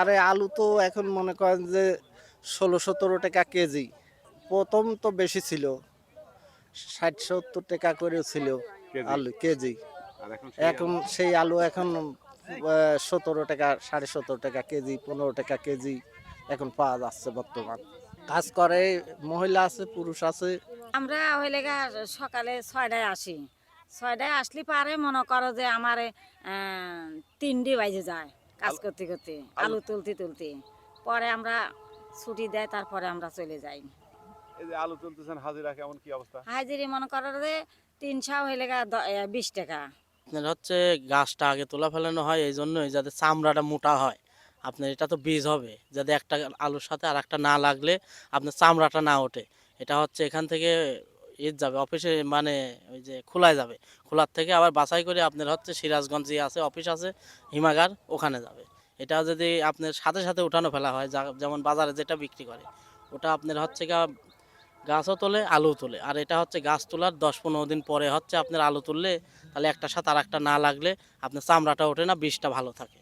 আরে আলু তো এখন মনে করেন যে ষোলো সতেরো টাকা কেজি প্রথম তো বেশি ছিল ষাট সত্তর টাকা করে ছিল আলু কেজি। এখন এখন সেই আলু এখন সতেরো টাকা সাড়ে সতেরো টাকা কেজি পনেরো টাকা কেজি এখন পাওয়া যাচ্ছে বর্তমান। কাজ করে মহিলা আছে পুরুষ আছে। আমরা হইলে গা সকালে ছয়টায় আসি। ছয়টায় আসলে পারে মনে করো যে আমার তিনটে বাজে যায়। কাজ করতে করতে আলু তুলতে তুলতে। পরে আমরা ছুটি দেয় তারপরে আমরা চলে যাই। এই যে আলু তুলতেছেন হাজিরা কেমন কি অবস্থা? হাজিরি মনে করো যে তিনশো হইলে বিশ টাকা। আপনার হচ্ছে গাছটা আগে তোলা ফেলানো হয় এই জন্যই যাতে চামড়াটা মোটা হয়। আপনার এটা তো বীজ হবে যাতে একটা আলুর সাথে আর একটা না লাগলে আপনার চামড়াটা না ওঠে। এটা হচ্ছে এখান থেকে ঈদ যাবে, অফিসে মানে ওই যে খোলায় যাবে। খোলার থেকে আবার বাছাই করে আপনার হচ্ছে সিরাজগঞ্জ আছে, অফিস আছে, হিমাগার ওখানে যাবে। এটা যদি আপনার সাথে সাথে উঠানো ফেলা হয় যেমন বাজারে যেটা বিক্রি করে, ওটা আপনার হচ্ছে গা গাছও তোলে আলু তোলে। আর এটা হচ্ছে গাছ তোলার দশ পনেরো দিন পরে হচ্ছে আপনার আলু তুললে, তাহলে একটা সাথে আর একটা না লাগলে আপনার চামড়াটা ওঠে না, বিষটা ভালো থাকে।